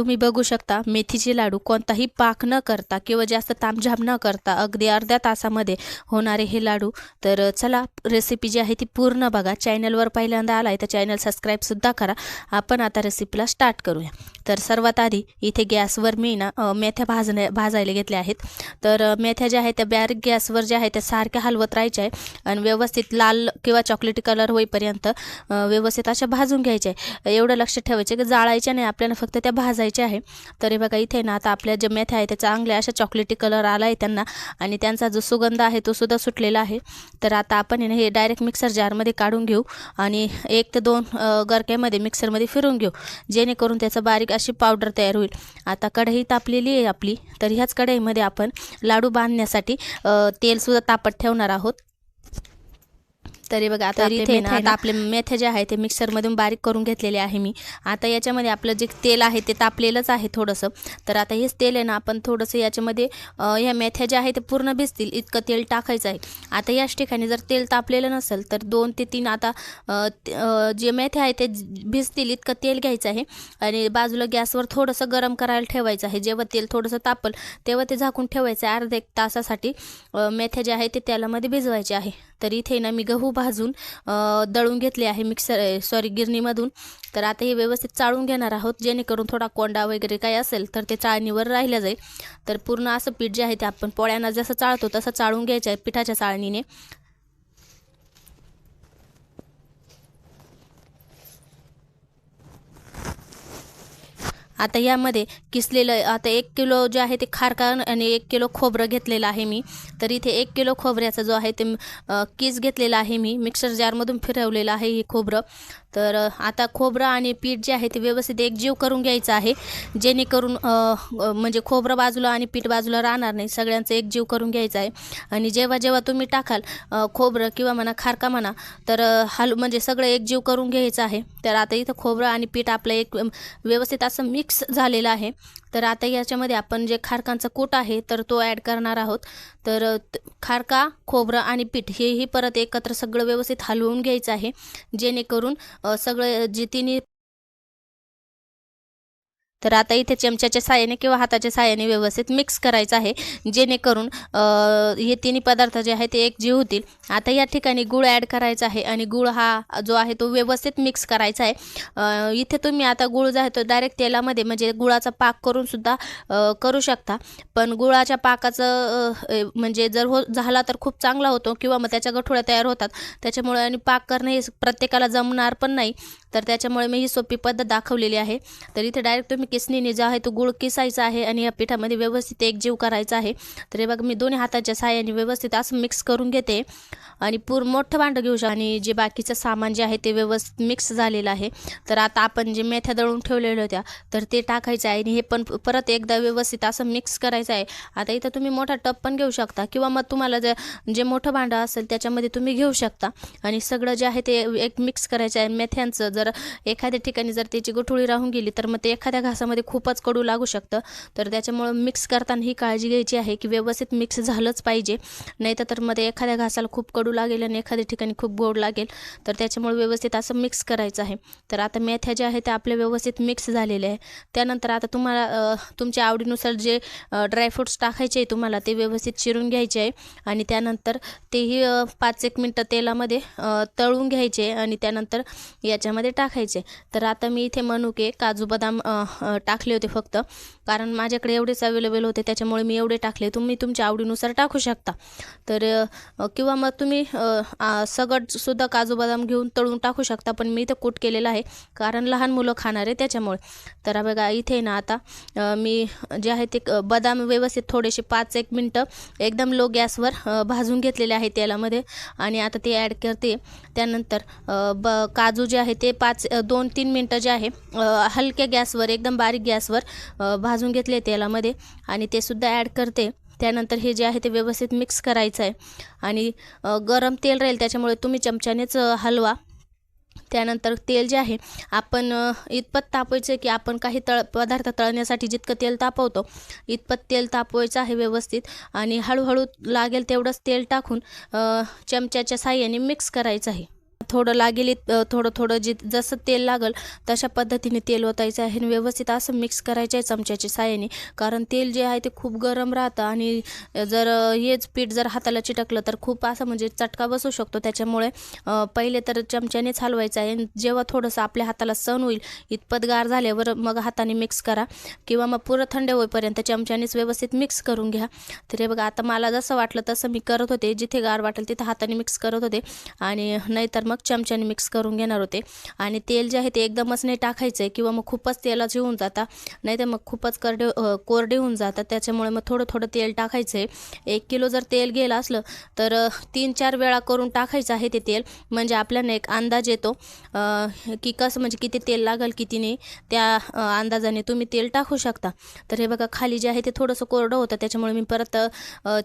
तुम्ही बघू शकता मेथीचे लाडू कोणताही पाक न करता किंवा जास्त तामझाम न करता अगदी अर्ध्या तासामध्ये होणारे हे लाडू. तर चला रेसिपी जी आहे ती पूर्ण बघा. चॅनलवर पहिल्यांदा आलाय तर चॅनल सबस्क्राईबसुद्धा करा. आपण आता रेसिपीला स्टार्ट करूया. तर सर्वात आधी इथे गॅसवर मी ना मेथ्या भाजण्या भाजायला घेतल्या आहेत. तर मेथ्या ज्या आहेत त्या बारीक गॅसवर ज्या आहेत त्या सारख्या हलवत राहायच्या आहे आणि व्यवस्थित लाल किंवा चॉकलेटी कलर होईपर्यंत व्यवस्थित अशा भाजून घ्यायच्या आहे. एवढं लक्ष ठेवायचे की जाळायच्या नाही. आपल्याला फक्त त्या भाजायच्या आहे. तरी बघा इथे ना आता आपल्या ज्या मेथ्या आहेत त्याचा चांगल्या अशा चॉकलेटी कलर आला आहे त्यांना आणि त्यांचा जो सुगंध आहे तो सुद्धा सुटलेला आहे. तर आता आपण ना हे डायरेक्ट मिक्सर जारमध्ये काढून घेऊ आणि एक ते दोन गरक्यामध्ये मिक्सरमध्ये फिरून घेऊ. जेणेकरून त्याचं बारीक अशी पावडर तयार होईल. आता कढई तापलेली आहे आपली. तर ह्याच कढईमध्ये आपण लाडू बांधण्यासाठी तेलसुद्धा तापत ठेवणार आहोत. तरी बघा आता इथे आता आपले मेथ्या जे आहे ते मिक्सरमधून बारीक करून घेतलेले आहे मी. आता याच्यामध्ये आपलं जे तेल आहे ते तापलेलंच आहे थोडंसं. तर आता हेच तेल आहे ना आपण थोडंसं याच्यामध्ये ह्या मेथ्या ज्या आहे ते पूर्ण भिजतील इतकं तेल टाकायचं आहे. आता याच ठिकाणी जर तेल तापलेलं नसेल तर दोन ते तीन आता जे मेथ्या आहे ते भिजतील इतकं तेल घ्यायचं आहे. आणि बाजूला गॅसवर थोडंसं गरम करायला ठेवायचं आहे. जेव्हा तेल थोडंसं तापल तेव्हा ते झाकून ठेवायचं आहे अर्ध्या एक तासासाठी. मेथ्या ज्या आहे ते तेलामध्ये भिजवायचे आहे. तर इथे ना मी गहू भाजून दळून घेतले आहे मिक्सर सॉरी गिरणीमधून. तर आता हे व्यवस्थित चाळून घेणार आहोत जेणेकरून थोडा कोंडा वगैरे काही असेल तर ते चाळणीवर राहिलं जाईल. तर पूर्ण असं पीठ जे आहे ते आपण पोळ्यांना जसं चाळतो तसं चाळून घ्यायचं आहे पिठाच्या चाळणीने. आता यामध्ये किसलेलं आता एक किलो जे आहे ते खारका आणि एक किलो खोबरं घेतलेलं आहे मी. तर इथे एक किलो खोबऱ्याचा जो आहे ते किस घेतलेला आहे मी. मिक्सर जारमधून फिरवलेलं आहे हे खोबरं. तर आता खोबरं आणि पीठ जे आहे ते व्यवस्थित एकजीव करून घ्यायचं आहे. जेणेकरून म्हणजे खोबरं बाजूला आणि पीठ बाजूला राहणार नाही. सगळ्यांचं एकजीव करून घ्यायचं आहे. आणि जेव्हा जेव्हा तुम्ही टाकाल खोबरं किंवा म्हणा खारका म्हणा तर हल म्हणजे सगळं एकजीव करून घ्यायचं आहे. तर आता इथं खोबरं आणि पीठ आपलं एक व्यवस्थित असं मिक्स मिक्स झालेलं आहे. तर आता याच्यामध्ये आपण जे खारकांचा कूट आहे तर तो ॲड करणार आहोत. तर खारका खोबरं आणि पीठ हेही परत एकत्र सगळं व्यवस्थित हलवून घ्यायचं आहे. जेणेकरून सगळं जे तिन्ही तर आता इथे चमच्याच्या साहाय्याने किंवा हाताच्या साहाय्याने व्यवस्थित मिक्स करायचं आहे. जेणेकरून हे तिन्ही पदार्थ जे आहे ते एकजीव होतील. आता या ठिकाणी गुळ ॲड करायचा आहे आणि गुळ हा जो आहे तो व्यवस्थित मिक्स करायचा आहे. इथे तुम्ही आता गुळ जो आहे तो डायरेक्ट तेलामध्ये म्हणजे गुळाचा पाक करून सुद्धा करू शकता. पण गुळाच्या पाकाचं म्हणजे जर हो झाला तर खूप चांगला होतो किंवा मग त्याच्या गठोड्या तयार होतात. त्याच्यामुळे आणि पाक करणे हे प्रत्येकाला जमणार पण नाही. तर त्याच्यामुळे मी ही सोपी पद्धत दाखवलेली आहे. तर इथे डायरेक्ट तुम्ही किसणीने जो आहे तो गुळ किसायचा आहे आणि या पिठामध्ये व्यवस्थित एकजीव करायचा आहे. तर हे बघा मी दोन्ही हाताच्या साह्याने व्यवस्थित असं मिक्स करून घेते. आणि पूर मोठं भांडं घेऊ शकतो. आणि जे बाकीचं सामान जे आहे ते व्यवस्थित मिक्स झालेलं आहे. तर आता आपण जे मेथ्या दळून ठेवलेल्या होत्या तर ते टाकायचं आहे. आणि हे पण परत एकदा व्यवस्थित असं मिक्स करायचं आहे. आता इथं तुम्ही मोठा टप पण घेऊ शकता. किंवा मग तुम्हाला जे जे मोठं भांडं असेल त्याच्यामध्ये तुम्ही घेऊ शकता. आणि सगळं जे आहे ते एक मिक्स करायचं आहे. मेथ्यांचं जर एखाद्या ठिकाणी जर त्याची गुठळी राहून गेली तर मग ते एखाद्या घास तासामध्ये खूपच कडू लागू शकतं. तर त्याच्यामुळं मिक्स करताना ही काळजी घ्यायची आहे की व्यवस्थित मिक्स झालंच पाहिजे. नाही तर तर मध्ये एखाद्या घासाला खूप कडू लागेल आणि एखाद्या ठिकाणी खूप गोड लागेल. तर त्याच्यामुळे व्यवस्थित असं मिक्स करायचं आहे. तर आता मेथ्या ज्या आहे त्या आपल्या व्यवस्थित मिक्स झालेल्या आहे त्यानंतर आता तुम्हाला तुमच्या आवडीनुसार जे ड्रायफ्रूट्स टाकायचे आहे तुम्हाला ते व्यवस्थित चिरून घ्यायचे आहे. आणि त्यानंतर तेही पाच एक मिनटं तेलामध्ये तळून घ्यायचे आणि त्यानंतर याच्यामध्ये टाकायचे तर आता मी इथे मनुके काजू बदाम टाकले होते फक्त. कारण माझ्याकडे एवढेच अवेलेबल होते त्याच्यामुळे मी एवढे टाकले. तुम्ही तुमच्या आवडीनुसार टाकू शकता. तर किंवा मग तुम्ही सगळसुद्धा सगटसुद्धा काजू बदाम घेऊन तळून टाकू शकता पण मी इथं कूट केलेलं आहे. कारण लहान मुलं खाणार आहे त्याच्यामुळे. तर बघा इथे ना आता मी जे आहे ते क- बदाम व्यवस्थित थोडेसे पाच एक मिनटं एकदम लो गॅसवर भाजून घेतलेले आहे तेलामध्ये. आणि आता ते ॲड करते. त्यानंतर ब काजू जे आहे ते पाच दोन तीन मिनटं जे आहे हलक्या गॅसवर एकदम बारीक गॅसवर भाजून घेतले तेलामध्ये आणि ते सुद्धा ॲड करते. त्यानंतर हे जे आहे ते व्यवस्थित मिक्स करायचं आहे. आणि गरम तेल राहील त्याच्यामुळे तुम्ही चमच्यानेच हलवा. त्यानंतर तेल जे आहे आपण इतपत तापवायचं की आपण काही तळ पदार्थ तळण्यासाठी जितकं तेल तापवतो इतपत तेल तापवायचं आहे व्यवस्थित. आणि हळूहळू लागेल तेवढंच तेल टाकून चमच्याच्या साह्याने मिक्स करायचं आहे. थोडं लागेल इत- थोडं थोडं जे जसं तेल लागल तशा पद्धतीने तेल ओतायचं आहे आणि व्यवस्थित असं मिक्स करायचं आहे चमच्याच्या साह्याने. कारण तेल जे आहे ते खूप गरम राहतं आणि जर हेच पीठ जर हाताला चिटकलं तर खूप असं म्हणजे चटका बसू शकतो. त्याच्यामुळे पहिले तर चमच्यानेच हलवायचं आहे. आणि जेव्हा थोडंसं आपल्या हाताला सण होईल इतपत गार झाल्यावर मग हाताने मिक्स करा. किंवा मग पुरं थंड होईपर्यंत चमच्यानेच व्यवस्थित मिक्स करून घ्या. तर हे बघा आता मला जसं वाटलं तसं मी करत होते. जिथे गार वाटेल तिथे हाताने मिक्स करत होते. आणि नाहीतर मग चमच्याने मिक्स करून घेणार होते. आणि तेल जे आहे ते एकदमच नाही टाकायचं आहे किंवा मग खूपच तेलाचे होऊन जाता. नाही तर मग खूपच करडे कोरडे होऊन जातात. त्याच्यामुळे मग थोडं थोडं तेल टाकायचं आहे एक किलो जर तेल गेलं असलं तर तीन चार वेळा करून टाकायचं आहे ते तेल. म्हणजे आपल्याला एक अंदाज येतो की कसं म्हणजे किती तेल लागेल किती नाही. त्या अंदाजाने तुम्ही तेल टाकू शकता. तर हे बघा खाली जे आहे ते थोडंसं कोरडं होतं. त्याच्यामुळे मी परत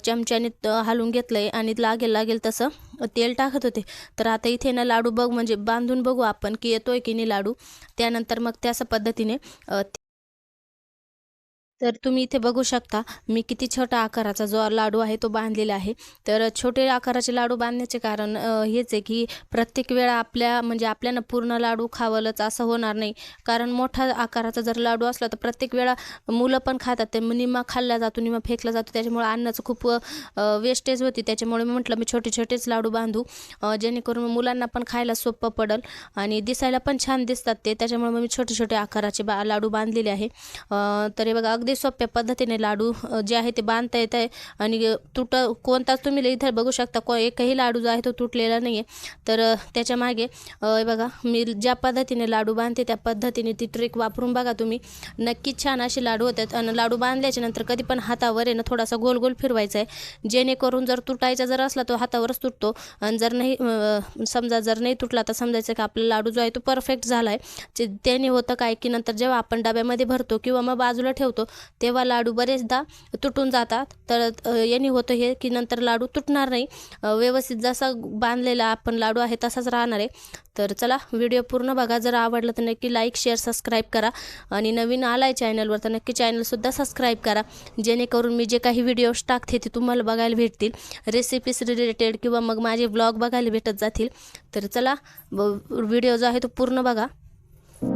चमच्याने त- हलवून घेतलं आहे आणि लागेल लागेल तसं. तेल टाकत होते. तर आता इथे ना लाडू बघ म्हणजे बांधून बघू आपण की येतोय की नाही लाडू. त्यानंतर मग त्याच पद्धतीने तर तुम्ही इथे बघू शकता मी किती छोटा आकाराचा जो लाडू आहे तो बांधलेला आहे. तर छोटे आकाराचे लाडू बांधण्याचे कारण हेच आहे की प्रत्येक वेळा आपल्या म्हणजे आपल्यानं पूर्ण लाडू खावलंच असं होणार नाही. कारण मोठा आकाराचा जर लाडू असला तर प्रत्येक वेळा मुलं पण खातात. ते निम्मा खाल्ला जातो निम्मा फेकला जातो. त्याच्यामुळे अन्नाचं खूप वेस्टेज होती. त्याच्यामुळे मी म्हटलं मी छोटे छोटेच लाडू बांधू जेणेकरून मुलांना पण खायला सोपं पडेल आणि दिसायला पण छान दिसतात ते. त्याच्यामुळे मग मी छोटे छोटे आकाराचे बा लाडू बांधलेले आहे. तर हे बघा अगदी सोप्या पद्धतीने लाडू जे आहे ते बांधता येत आहे. आणि तुट कोणताच तुम्ही इथे बघू शकता को एकही लाडू जो आहे तो तुटलेला नाही आहे तर त्याच्यामागे त्याच्यामागे बघा मी ज्या पद्धतीने लाडू बांधते त्या पद्धतीने ती ट्रिक वापरून बघा तुम्ही. नक्कीच छान असे लाडू होतात. आणि लाडू बांधल्याच्या नंतर कधी पण हातावर आहे ना थोडासा गोल गोल फिरवायचा आहे. जेणेकरून जर तुटायचा जर असला तो हातावरच तुटतो. आणि जर नाही समजा जर नाही तुटला तर समजायचं की आपला लाडू जो आहे तो परफेक्ट झाला आहे त्याने होतं काय की नंतर जेव्हा आपण डब्यामध्ये भरतो किंवा मग बाजूला ठेवतो तेव्हा लाडू बरेचदा तुटून जातात. तर यांनी याने होतं हे की नंतर लाडू तुटणार नाही. व्यवस्थित जसा बांधलेला आपण लाडू आहे तसाच राहणार आहे. तर चला व्हिडिओ पूर्ण बघा. जर आवडलं तर नक्की लाईक शेअर सबस्क्राईब करा. आणि नवीन आला आहे चॅनलवर तर नक्की चॅनलसुद्धा सबस्क्राईब करा. जेणेकरून मी जे काही व्हिडिओज टाकते ते तुम्हाला बघायला भेटतील. रेसिपीज रिलेटेड किंवा मग माझे ब्लॉग बघायला भेटत जातील. तर चला व्हिडिओ जो आहे तो पूर्ण बघा.